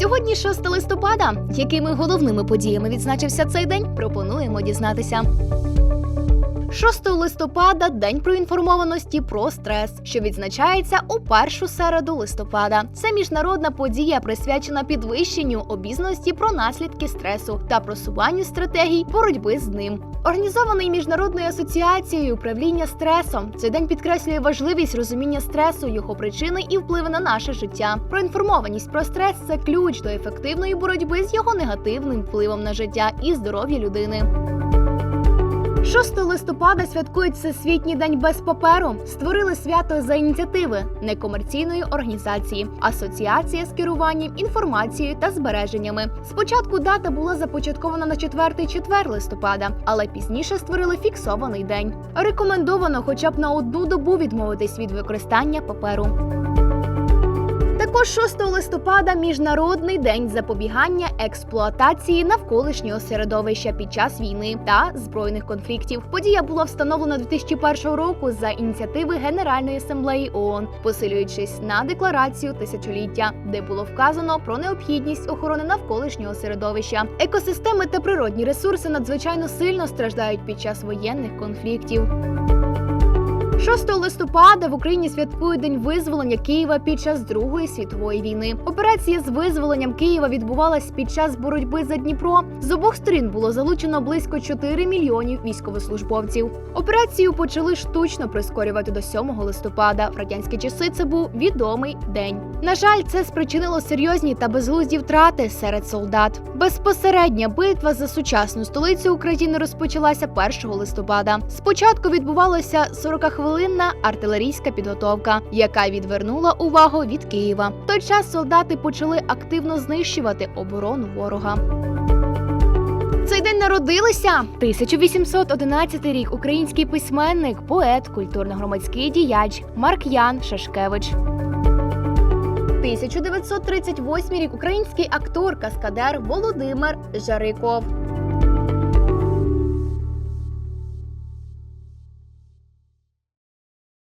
Сьогодні 6 листопада. Якими головними подіями відзначився цей день? Пропонуємо дізнатися. 6 листопада день проінформованості про стрес, що відзначається у першу середу листопада. Це міжнародна подія, присвячена підвищенню обізнаності про наслідки стресу та просуванню стратегій боротьби з ним. Організований міжнародною асоціацією управління стресом. Цей день підкреслює важливість розуміння стресу, його причини і впливи на наше життя. Проінформованість про стрес це ключ до ефективної боротьби з його негативним впливом на життя і здоров'я людини. 6 листопада святкують Всесвітній день без паперу. Створили свято за ініціативи некомерційної організації Асоціація з керуванням інформацією та збереженнями. Спочатку дата була започаткована на 4 четвер листопада, але пізніше створили фіксований день. Рекомендовано хоча б на одну добу відмовитись від використання паперу. Також 6 листопада міжнародний день запобігання експлуатації навколишнього середовища під час війни та збройних конфліктів. Подія була встановлена 2001 року за ініціативи Генеральної асамблеї ООН, посилюючись на декларацію тисячоліття, де було вказано про необхідність охорони навколишнього середовища. Екосистеми та природні ресурси надзвичайно сильно страждають під час воєнних конфліктів. 6 листопада в Україні святкують День визволення Києва під час Другої світової війни. Операція з визволенням Києва відбувалась під час боротьби за Дніпро. З обох сторін було залучено близько 4 мільйонів військовослужбовців. Операцію почали штучно прискорювати до 7 листопада. В радянські часи це був відомий день. На жаль, це спричинило серйозні та безглузді втрати серед солдат. Безпосередня битва за сучасну столицю України розпочалася 1 листопада. Спочатку відбувалася 40-хвилинна артилерійська підготовка, яка відвернула увагу від Києва. В той час солдати почали активно знищувати оборону ворога. Цей день народилися 1811 рік. Український письменник, поет, культурно-громадський діяч Марк Ян Шашкевич. 1938 рік. Український актор, каскадер Володимир Жариков.